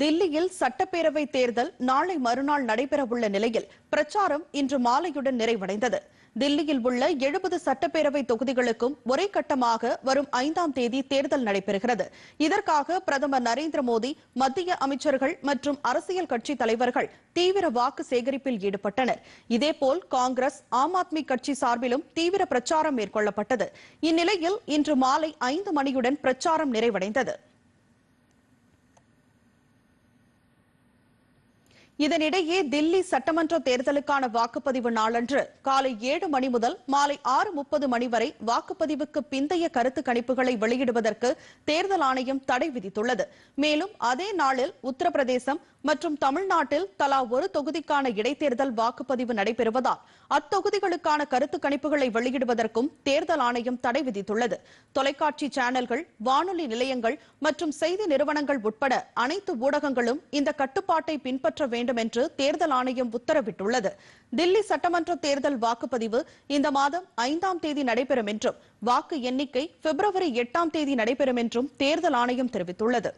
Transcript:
தில்லியில் சட்டப்பேரவை தேர்தல் நாளை மறுநாள் நடைபெறவுள்ள நிலையில் பிரச்சாரம் இன்று மாலையுடன் நிறைவடைந்தது. தில்லியில் உள்ள எழுபது சட்டப்பேரவை தொகுதிகளுக்கும் ஒரே கட்டமாக வரும் ஐந்தாம் தேதி தேர்தல் நடைபெறுகிறது. இதற்காக பிரதமர் நரேந்திர மோடி மத்திய அமைச்சர்கள் மற்றும் அரசியல் கட்சி தலைவர்கள் தீவிர வாக்கு சேகரிப்பில் ஈடுபட்டனர். இதேபோல் காங்கிரஸ் ஆம் ஆத்மி கட்சி சார்பிலும் தீவிர பிரச்சாரம் மேற்கொள்ளப்பட்டது. இந்நிலையில் இன்று மாலை ஐந்து மணியுடன் பிரச்சாரம் நிறைவடைந்தது. இதனிடையே தில்லி சட்டமன்ற தேர்தலுக்கான வாக்குப்பதிவு நாளன்று காலை ஏழு மணி முதல் மாலை ஆறு முப்பது மணி வரை வாக்குப்பதிவுக்கு பிந்தைய கருத்து கணிப்புகளை வெளியிடுவதற்கு தேர்தல் ஆணையம் தடை விதித்துள்ளது. மேலும் அதே நாளில் உத்தரப்பிரதேசம் மற்றும் தமிழ்நாட்டில் தலா ஒரு தொகுதிக்கான இடைத்தேர்தல் வாக்குப்பதிவு நடைபெறுவதால் அத்தொகுதிகளுக்கான கருத்து கணிப்புகளை வெளியிடுவதற்கும் தேர்தல் ஆணையம் தடை விதித்துள்ளது. தொலைக்காட்சி சேனல்கள் வானொலி நிலையங்கள் மற்றும் செய்தி நிறுவனங்கள் உட்பட அனைத்து ஊடகங்களும் இந்த கட்டுப்பாட்டை பின்பற்ற வேண்டும் என்று தேர்தல் ஆணையம் உத்தரவிட்டுள்ளது. தில்லி சட்டமன்ற தேர்தல் வாக்குப்பதிவு இந்த மாதம் ஐந்தாம் தேதி நடைபெறும் என்றும் வாக்கு எண்ணிக்கை பிப்ரவரி எட்டாம் தேதி நடைபெறும் என்றும் தேர்தல் ஆணையம் தெரிவித்துள்ளது.